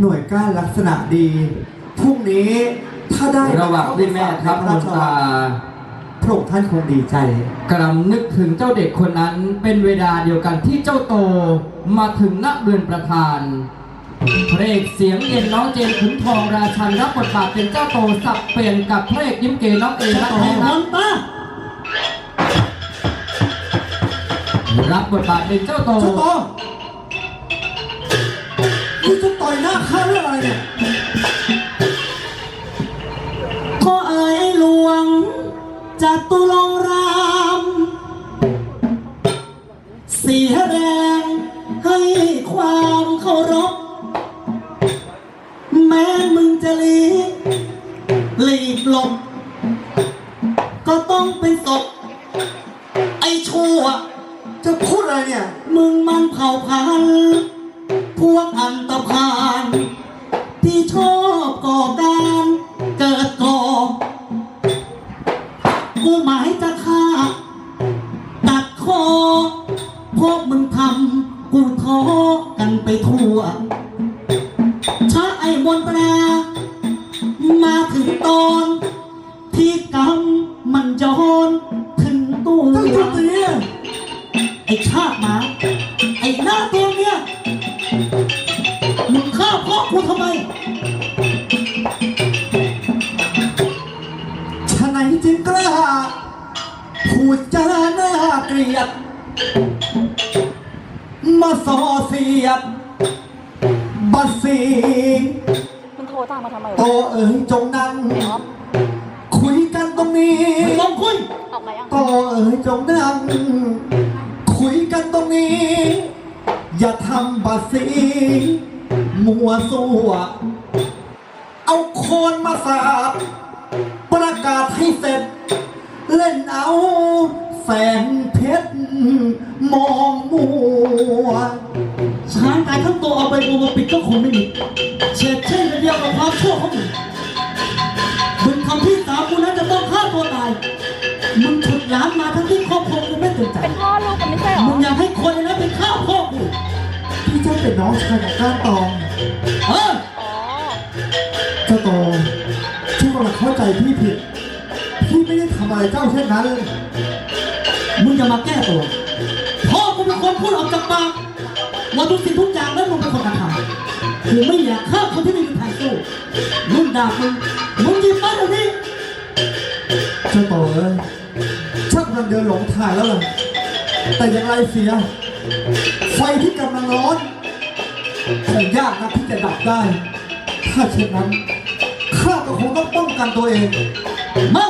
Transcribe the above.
หน่วยก้านลักษณะดี พรุ่งนี้ถ้าได้ระหว่างที่แม่ทัพมนตราพระองค์ท่านคงดีใจกำลังนึกถึงเจ้าเด็กคนนั้นเป็นเวลาเดียวกันที่เจ้าโตมาถึงณเรือนประธานพระเอกเสียงเย็นน้องเจนขุนทองราชันรับบทบาทเป็นเจ้าโตสับเปลี่ยนกับพระเอกยิ้มเก๋น้องเอรักแท้รักป้ารับบทบาทเป็นเจ้าโตเจ้าโต คุณจะต่อยหน้าข้าเรื่องอะไรเนี่ยขอเอ่ยหลวงจัตุลงราม เสียแรงให้ความเคารพ แม้มึงจะหลีกหลีกหลบ ก็ต้องเป็นศพไอ้ชั่ว จะพูดอะไรเนี่ย มึงมันเผ่าพันธุ์พวกอันตพาน กูหมายจะฆ่า ตัดคอพวกมึงทำกูท้อกันไปทั่วช้าไอ้มนตรามาถึงตอน ที่กรรมมันย้อนถึงตัวเจ้าจุตีไอ้ชาติหมา ไอ้หน้าตัวเนี้ยมึงฆ่าพ่อกูทำไม จาหน้าเกลียด มาส่อเสียดบัดสีมึงโทรตามมาทำไมโตวะเอ๋ยจงนั่งไอ้ออฟคุยกันตรงนี้มึงลองคุยออกมายังโตเอ๋ยจงนั่งคุยกันตรงนี้ อย่าทำบัดสีมัวสัวเอาโคนมาสาบประกาศให้เสร็จ เล่นเอาแสงเพชรมองมัวช้างตายทั้งตัวเอาไปบูมาปิดก็คงไม่มีเฉดเช่นเดียวกับความชั่วของมึงมึงทำพี่สาวกูนั้นจะต้องฆ่าตัวตาย มึงฉุดหลานมาทั้งที่ครอบครัวกูไม่ตื่นใจ เป็นพ่อลูกกันไม่ใช่เหรอ มึงอยากให้คนในนั้นเป็นข้าวพ่อกูพี่เจ้าเป็นน้องชายของก้านตองเอออ๋อเจ้าโตที่กำลังเข้าใจพี่ผิดพี่ไม่ได้ ทำอะไรเจ้าเช่นนั้น มึงจะมาแก้ตัว พ่อกูเป็นคนพูดออกจากปากว่าทุกสิ่งทุกอย่างนั้นมึงเป็นคนกระทำกูไม่อยากฆ่าคนที่ไม่มีทางสู้มึงด่ามึงมึงยิบมาเดี๋ยวนี้เจ้าตเอ้ยชักกำลังเดินหลงทางแล้วล่ะแต่อย่างไรเสีย ไฟที่กำลังร้อนคงยากนะที่จะดับได้ ถ้าเช่นนั้นข้าก็คงต้องป้องกันตัวเองมา